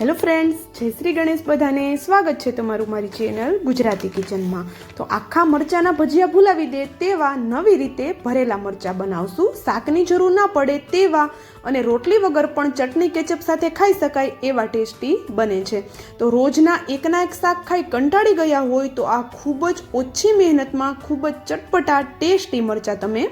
Hello friends, જય શ્રી ગણેશ બધાને સ્વાગત છે તમારું મારી ચેનલ ગુજરાતી કિચનમાં. તો આખા મરચાંના ભજીયા ભૂલાવી દે તેવા નવી રીતે ભરેલા મરચાં બનાવશું. શાકની જરૂર ના પડે તેવા અને રોટલી વગર પણ ચટણી કેચપ સાથે ખાઈ શકાય એવા ટેસ્ટી બને છે. તો રોજના એકના એક શાક ખાઈ કંટાળી ગયા હોય તો આ ખૂબ જ ઓછી મહેનતમાં ખૂબ જ ચટપટા ટેસ્ટી મરચાં તમે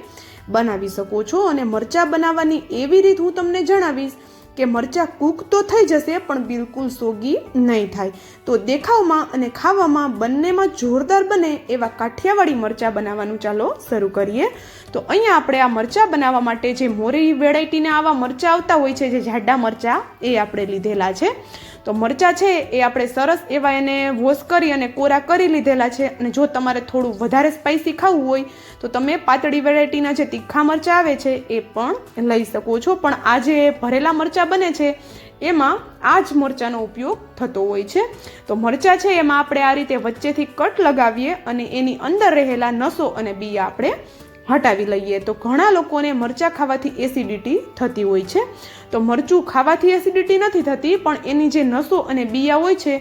બનાવી શકો છો. અને મરચાં બનાવવાની એવી રીત હું તમને જણાવીશ કે મરચાં કૂક તો થઈ જશે, પણ બિલકુલ સોગી નહીં થાય. તો દેખાવમાં અને ખાવામાં બંનેમાં જોરદાર બને એવા કાઠિયાવાડી મરચાં બનાવવાનું ચાલો શરૂ કરીએ. તો અહીંયા આપણે આ મરચાં બનાવવા માટે જે મોરી વેરાયટીના આવા મરચાં આવતા હોય છે, જે જાડા મરચાં, એ આપણે લીધેલા છે. તો મરચાં છે એ આપણે સરસ એવા એને વોશ કરી અને કોરા કરી લીધેલા છે. અને જો તમારે થોડું વધારે સ્પાઇસી ખાવું હોય, તો તમે પાતળી વેરાયટીના જે તીખા મરચાં આવે છે, એ પણ લઈ શકો છો. પણ આ જે ભરેલા મરચાં બને છે, એમાં આ જ મરચાંનો ઉપયોગ થતો હોય છે. તો મરચાં છે, એમાં આપણે આ રીતે વચ્ચેથી કટ લગાવીએ અને એની અંદર રહેલા નસો અને બી આપણે હટાવી લઈએ તો ઘણા લોકોને મરચાં ખાવાથી એસિડિટી થતી હોય છે. તો મરચું ખાવાથી એસિડિટી નથી થતી, પણ એની જે નસો અને બિયા હોય છે,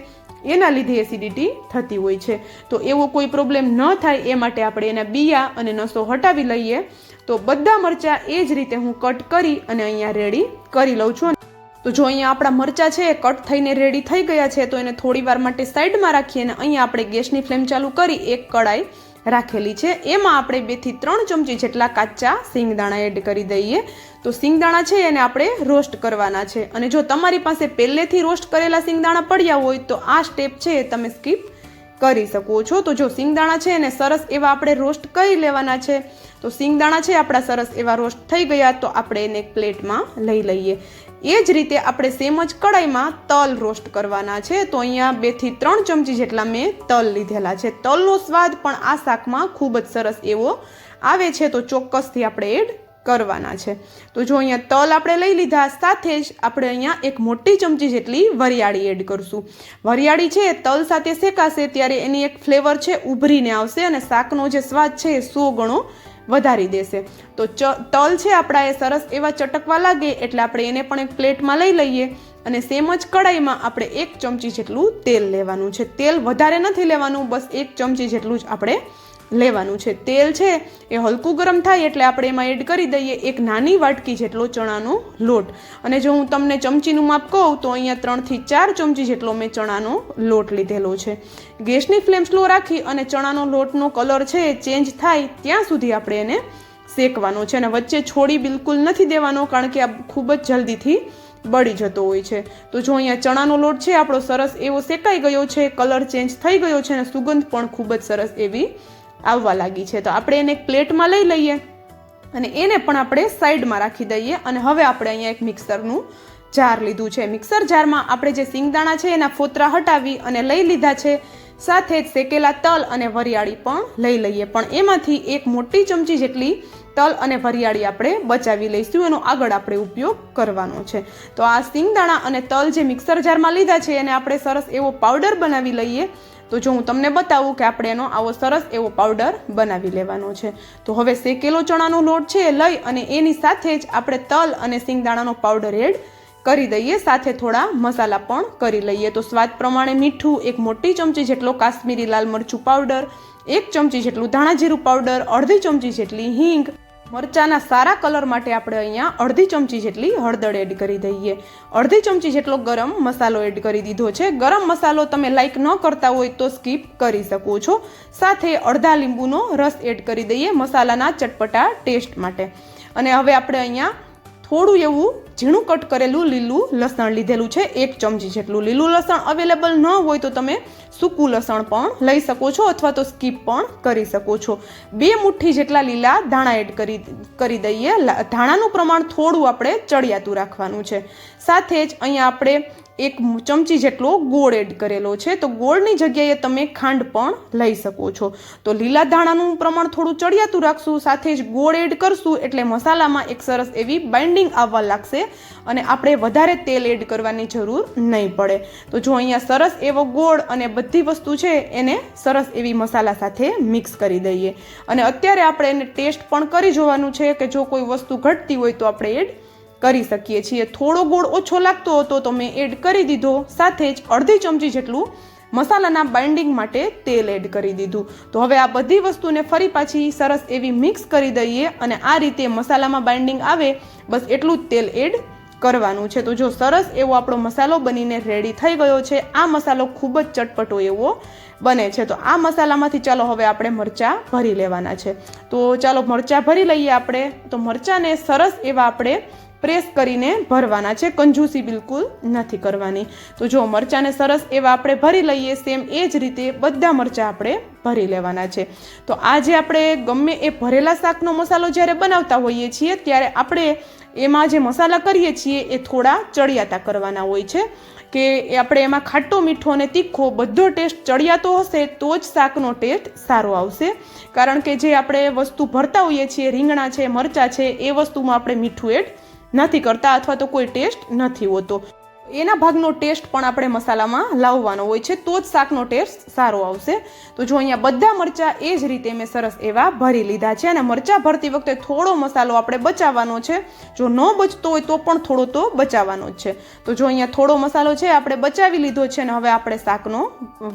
એના લીધે એસિડિટી થતી હોય છે. તો એવો કોઈ પ્રોબ્લેમ ન થાય એ માટે આપણે એના બિયા અને નસો હટાવી લઈએ. તો બધા મરચાં એ જ રીતે હું કટ કરી અને અહીંયા રેડી કરી લઉં છું. તો જો અહીંયા આપણા મરચાં છે એ કટ થઈને રેડી થઈ ગયા છે, તો એને થોડી વાર માટે સાઈડમાં રાખીએ અને અહીંયા આપણે ગેસની ફ્લેમ ચાલુ કરી, એક કડાઈ રાખેલી છે. એમાં આપણે બેથી ત્રણ ચમચી જેટલા કાચા સિંગદાણા એડ કરી દઈએ. તો સિંગદાણા છે એને આપણે રોસ્ટ કરવાના છે. અને જો તમારી પાસે પહેલેથી રોસ્ટ કરેલા સિંગદાણા પડ્યા હોય તો આ સ્ટેપ છે એ તમે સ્કીપ કરી શકો છો. તો જો સિંગદાણા છે એને સરસ એવા આપણે રોસ્ટ કરી લેવાના છે, તો સિંગદાણા છે આપણા સરસ એવા રોસ્ટ થઈ ગયા તો આપણે એને પ્લેટમાં લઈ લઈએ. એ જ રીતે આપણે સેમ જ કડાઈમાં તલ રોસ્ટ કરવાના છે. તો અહીંયા બેથી ત્રણ ચમચી જેટલા મેં તલ લીધેલા છે. તલનો સ્વાદ પણ આ શાકમાં ખૂબ જ સરસ એવો આવે છે. તો ચોક્કસથી આપણે એડ કરવાના છે. તો જો અહીંયા તલ આપણે લઈ લીધા, સાથે જ આપણે અહીંયા એક મોટી ચમચી જેટલી વરિયાળી એડ કરશું. વરિયાળી છે તલ સાથે શેકાશે, ત્યારે એની એક ફ્લેવર છે, ઉભરીને આવશે અને શાકનો જે સ્વાદ છે એ સો ગણો વધારી દેશે. તો ચ, તલ છે આપણા એ સરસ એવા ચટકવા લાગે, એટલે આપણે એને પણ એક પ્લેટમાં લઈ લઈએ. અને સેમ જ કડાઈમાં આપણે એક ચમચી જેટલું તેલ લેવાનું છે. તેલ વધારે નથી લેવાનું, બસ એક ચમચી જેટલું જ આપણે લેવાનું છે. તેલ છે એ હલકું ગરમ થાય એટલે આપણે એમાં એડ કરી દઈએ એક નાની વાટકી જેટલો ચણાનો લોટ. અને જો હું તમને ચમચીનું માપ કહું તો અહીંયા ત્રણથી ચાર ચમચી જેટલો મેં ચણાનો લોટ લીધેલો છે. ગેસની ફ્લેમ સ્લો રાખી અને ચણાનો લોટનો કલર છે એ ચેન્જ થાય ત્યાં સુધી આપણે એને શેકવાનો છે. અને વચ્ચે છોડી બિલકુલ નથી દેવાનો કારણ કે આ ખૂબ જ જલ્દીથી બળી જતો હોય છે. તો જો અહીંયા ચણાનો લોટ છે આપણો સરસ એવો શેકાઈ ગયો છે, કલર ચેન્જ થઈ ગયો છે અને સુગંધ પણ ખૂબ જ સરસ એવી આવવા લાગી છે. તો આપણે એને એક પ્લેટમાં લઈ લઈએ અને એને પણ આપણે સાઈડમાં રાખી દઈએ અને હવે આપણે અહીંયા એક મિક્સરનું જાર લીધું છે. મિક્સર જારમાં આપણે જે સિંગદાણા છે એના ફોતરા હટાવી અને લઈ લીધા છે. સાથે જ શેકેલા તલ અને વરિયાળી પણ લઈ લઈએ. પણ એમાંથી એક મોટી ચમચી જેટલી તલ અને વરિયાળી આપણે બચાવી લઈશું. એનો આગળ આપણે ઉપયોગ કરવાનો છે. તો આ સિંગદાણા અને તલ જે મિક્સર જારમાં લીધા છે એને આપણે સરસ એવો પાવડર બનાવી લઈએ તો જો હું તમને બતાવું કે આપણે એનો આવો સરસ એવો પાવડર બનાવી લેવાનો છે. તો હવે શેકેલો ચણાનો લોટ છે એ લઈ અને એની સાથે જ આપણે તલ અને સિંગદાણાનો પાવડર એડ કરી દઈએ. સાથે થોડા મસાલા પણ કરી લઈએ. તો સ્વાદ પ્રમાણે મીઠું, એક મોટી ચમચી જેટલો કાશ્મીરી લાલ મરચું પાવડર એક ચમચી જેટલું ધાણા જીરું પાવડર અડધી ચમચી જેટલી હિંગ મરચાના સારા કલર માટે આપણે અહીંયા અડધી ચમચી જેટલી હળદર એડ કરી દઈએ. અડધી ચમચી જેટલો ગરમ મસાલો એડ કરી દીધો છે. ગરમ મસાલો તમે લાઇક ન કરતા હોય તો સ્કીપ કરી શકો છો. સાથે અડધા લીંબુનો રસ એડ કરી દઈએ મસાલાના ચટપટા ટેસ્ટ માટે. અને હવે આપણે અહીંયા થોડું એવું ઝીણું કટ કરેલું લીલું લસણ લીધેલું છે, એક ચમચી જેટલું લીલું લસણ અવેલેબલ ન હોય તો તમે સૂકું લસણ પણ લઈ શકો છો અથવા તો સ્કીપ પણ કરી શકો છો. બે મુઠ્ઠી જેટલા લીલા ધાણા એડ કરી કરી દઈએ. ધાણાનું પ્રમાણ થોડું આપણે ચડિયાતું રાખવાનું છે. સાથે જ અહીંયા આપણે એક ચમચી જેટલો ગોળ એડ કરેલો છે. તો ગોળની જગ્યાએ તમે ખાંડ પણ લઈ શકો છો. તો લીલા ધાણાનું પ્રમાણ થોડું ચડિયાતું રાખશું, સાથે જ ગોળ એડ કરશું એટલે મસાલામાં એક સરસ એવી બાઇન્ડિંગ આવવા લાગશે અને આપણે વધારે તેલ એડ કરવાની જરૂર નહીં પડે. તો જો અહીંયા સરસ એવો ગોળ અને બધી વસ્તુ છે, એને સરસ એવી મસાલા સાથે મિક્સ કરી દઈએ. અને અત્યારે આપણે એને ટેસ્ટ પણ કરી જોવાનું છે કે જો કોઈ વસ્તુ ઘટતી હોય તો આપણે એડ કરી શકીએ છીએ. થોડો ગોળ ઓછો લાગતો હતો તો મેં એડ કરી દીધો. સાથે જ અડધી ચમચી જેટલું મસાલાના બાઇન્ડિંગ માટે તેલ એડ કરી દીધું. તો હવે આ બધી વસ્તુને ફરી પાછી સરસ એવી મિક્સ કરી દઈએ અને આ રીતે મસાલામાં બાઇન્ડિંગ આવે, બસ એટલું જ તેલ એડ કરવાનું છે. તો જો સરસ એવો આપણો મસાલો બનીને રેડી થઈ ગયો છે, આ મસાલો ખૂબ જ ચટપટો એવો બને છે. તો આ મસાલામાંથી ચાલો હવે આપણે મરચાં ભરી લેવાના છે. તો ચાલો મરચાં ભરી લઈએ આપણે. તો મરચાંને સરસ એવા આપણે પ્રેસ કરીને ભરવાના છે. કંજૂસી બિલકુલ નથી કરવાની. તો જો મરચાંને સરસ એવા આપણે ભરી લઈએ સેમ એ જ રીતે બધા મરચાં આપણે ભરી લેવાના છે. તો આ જે આપણે ગમે એ ભરેલા શાકનો મસાલો જ્યારે બનાવતા હોઈએ છીએ, ત્યારે આપણે એમાં જે મસાલા કરીએ છીએ એ થોડા ચડિયાતા કરવાના હોય છે. કે આપણે એમાં ખાટો, મીઠો અને તીખો બધો ટેસ્ટ ચડિયાતો હશે તો જ શાકનો ટેસ્ટ સારો આવશે. કારણ કે જે આપણે વસ્તુ ભરતા હોઈએ છીએ, રીંગણા છે, મરચાં છે, એ વસ્તુમાં આપણે મીઠું એડ નથી કરતા અથવા તો કોઈ ટેસ્ટ નથી હોતો. એના ભાગનો ટેસ્ટ પણ આપણે મસાલામાં લાવવાનો હોય છે, તો જ શાકનો ટેસ્ટ સારો આવશે. તો જો અહીંયા બધા મરચાં એ જ રીતે મેં સરસ એવા ભરી લીધા છે અને મરચાં ભરતી વખતે થોડો મસાલો આપણે બચાવવાનો છે. જો ન બચતો હોય તો પણ થોડો તો બચાવવાનો જ છે. તો જો અહીંયા થોડો મસાલો છે આપણે બચાવી લીધો છે અને હવે આપણે શાકનો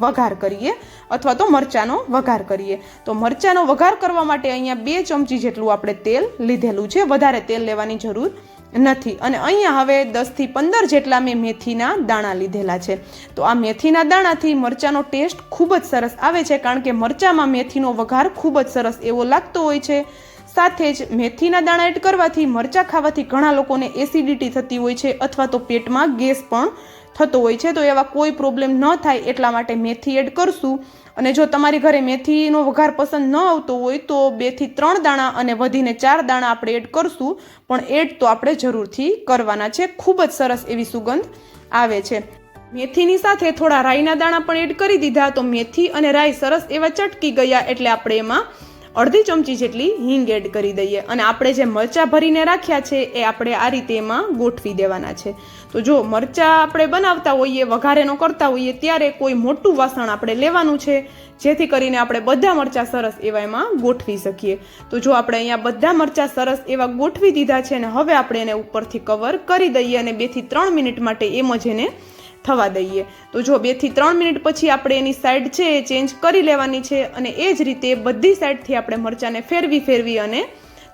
વઘાર કરીએ અથવા તો મરચાંનો વઘાર કરીએ. તો મરચાંનો વઘાર કરવા માટે અહીંયા બે ચમચી જેટલું આપણે તેલ લીધેલું છે. વધારે તેલ લેવાની જરૂર નથી. અને અહીંયા હવે દસથી પંદર જેટલા મેં મેથીના દાણા લીધેલા છે. તો આ મેથીના દાણાથી મરચાંનો ટેસ્ટ ખૂબ જ સરસ આવે છે, કારણ કે મરચાંમાં મેથીનો વઘાર ખૂબ જ સરસ એવો લાગતો હોય છે. સાથે જ મેથીના દાણા એડ કરવાથી મરચાં ખાવાથી ઘણા લોકોને એસિડિટી થતી હોય છે અથવા તો પેટમાં ગેસ પણ થતો હોય છે. તો એવા કોઈ પ્રોબ્લેમ ન થાય એટલા માટે મેથી એડ કરશું. અને જો તમારી ઘરે મેથીનો વઘાર પસંદ ન આવતો હોય તો બેથી ત્રણ દાણા અને વધીને ચાર દાણા આપણે એડ કરશું. પણ એડ તો આપણે જરૂરથી કરવાના છે. ખૂબ જ સરસ એવી સુગંધ આવે છે. મેથીની સાથે થોડા રાઈના દાણા પણ એડ કરી દીધા. તો મેથી અને રાઈ સરસ એવા ચટકી ગયા એટલે આપણે એમાં અડધી ચમચી જેટલી હિંગ એડ કરી દઈએ અને આપણે જે મરચાં ભરીને રાખ્યા છે એ આપણે આ રીતે એમાં ગોઠવી દેવાના છે. તો જો મરચાં આપણે બનાવતા હોઈએ, વઘારેનો કરતા હોઈએ, ત્યારે કોઈ મોટું વાસણ આપણે લેવાનું છે, જેથી કરીને આપણે બધા મરચાં સરસ એવા એમાં ગોઠવી શકીએ. તો જો આપણે અહીંયા બધા મરચાં સરસ એવા ગોઠવી દીધા છે અને હવે આપણે એને ઉપરથી કવર કરી દઈએ અને બેથી ત્રણ મિનિટ માટે એમ જ એને થવા દઈએ. તો જો બેથી ત્રણ મિનિટ પછી આપણે એની સાઈડ છે એ ચેન્જ કરી લેવાની છે અને એ જ રીતે બધી સાઈડથી આપણે મરચાંને ફેરવી ફેરવી અને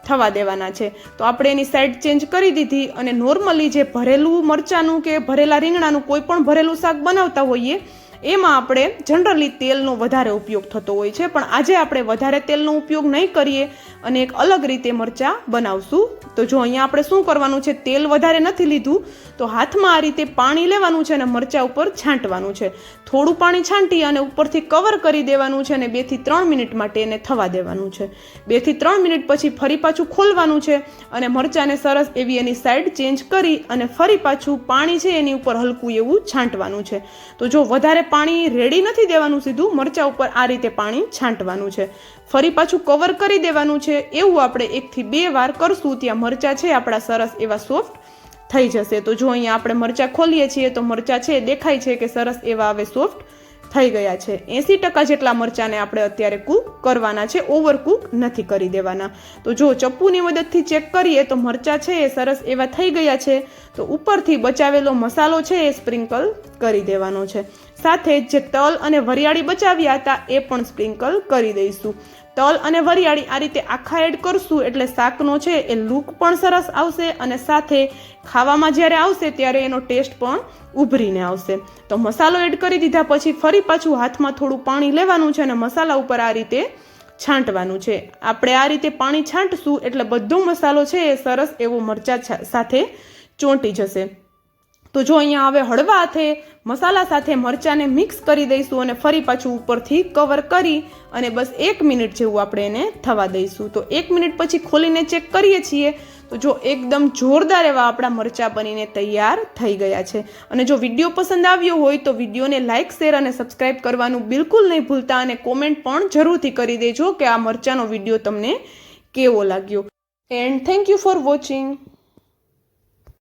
થવા દેવાના છે. તો આપણે એની સાઈડ ચેન્જ કરી દીધી અને નોર્મલી જે ભરેલું મરચાંનું કે ભરેલા રીંગણાનું કોઈ પણ ભરેલું શાક બનાવતા હોઈએ, એમાં આપણે જનરલી તેલનો વધારે ઉપયોગ થતો હોય છે. પણ આજે આપણે વધારે તેલનો ઉપયોગ નહીં કરીએ. અને એક અલગ રીતે મરચાં બનાવશું. તો જો અહીંયા આપણે શું કરવાનું છે, તેલ વધારે નથી લીધું, તો હાથમાં આ રીતે પાણી લેવાનું છે અને મરચાં ઉપર છાંટવાનું છે. થોડું પાણી છાંટી અને ઉપરથી કવર કરી દેવાનું છે અને બેથી ત્રણ મિનિટ માટે એને થવા દેવાનું છે. બેથી ત્રણ મિનિટ પછી ફરી પાછું ખોલવાનું છે અને મરચાંને સરસ એવી એની સાઈડ ચેન્જ કરી અને ફરી પાછું પાણી છે એની ઉપર હલકું એવું છાંટવાનું છે. તો જો વધારે પાણી રેડી નથી દેવાનું સીધું, મરચાં ઉપર આ રીતે પાણી છાંટવાનું છે. ફરી પાછું કવર કરી દેવાનું છે. એવું આપણે એકથી બે વાર કરશું. ત્યાં મરચાં છે, આપણા સરસ એવા સોફ્ટ થઈ જશે. તો જો અહીંયા આપણે મરચાં ખોલીએ છીએ, તો મરચાં છે, દેખાય છે કે સરસ એવા હવે સોફ્ટ થઈ ગયા છે. એંસી ટકા જેટલા મરચાંને આપણે અત્યારે કૂક કરવાના છે ઓવર કૂક નથી કરી દેવાના. તો જો ચપ્પુની મદદથી ચેક કરીએ, તો મરચાં છે, એ સરસ એવા થઈ ગયા છે. તો ઉપરથી બચાવેલો મસાલો છે, એ સ્પ્રિંકલ કરી દેવાનો છે. સાથે જે તલ અને વરિયાળી બચાવ્યા હતા એ પણ સ્પ્રિંકલ કરી દઈશું. તલ અને વરિયાળી આ રીતે આખા એડ કરશું એટલે શાકનો છે એ લુક પણ સરસ આવશે અને સાથે ખાવામાં જ્યારે આવશે ત્યારે એનો ટેસ્ટ પણ ઉભરીને આવશે. તો મસાલો એડ કરી દીધા પછી ફરી પાછું હાથમાં થોડું પાણી લેવાનું છે અને મસાલા ઉપર આ રીતે છાંટવાનું છે. આપણે આ રીતે પાણી છાંટશું એટલે બધો મસાલો છે એ સરસ એવો મરચા સાથે ચોંટી જશે. તો જો અહીંયા હવે હળવા હાથે, મસાલા સાથે મરચાંને મિક્સ કરી દઈશું અને ફરી પાછું ઉપરથી કવર કરી અને બસ એક મિનિટ જેવું આપણે એને થવા દઈશું. તો એક મિનિટ પછી ખોલીને ચેક કરીએ છીએ. તો જો એકદમ જોરદાર એવા આપણા મરચાં બનીને તૈયાર થઈ ગયા છે. અને જો વીડિયો પસંદ આવ્યો હોય તો વિડીયોને લાઇક શેર અને સબસ્ક્રાઇબ કરવાનું બિલકુલ નહીં ભૂલતા અને કોમેન્ટ પણ જરૂરથી કરી દેજો કે આ મરચાંનો વીડિયો તમને કેવો લાગ્યો. And thank you for watching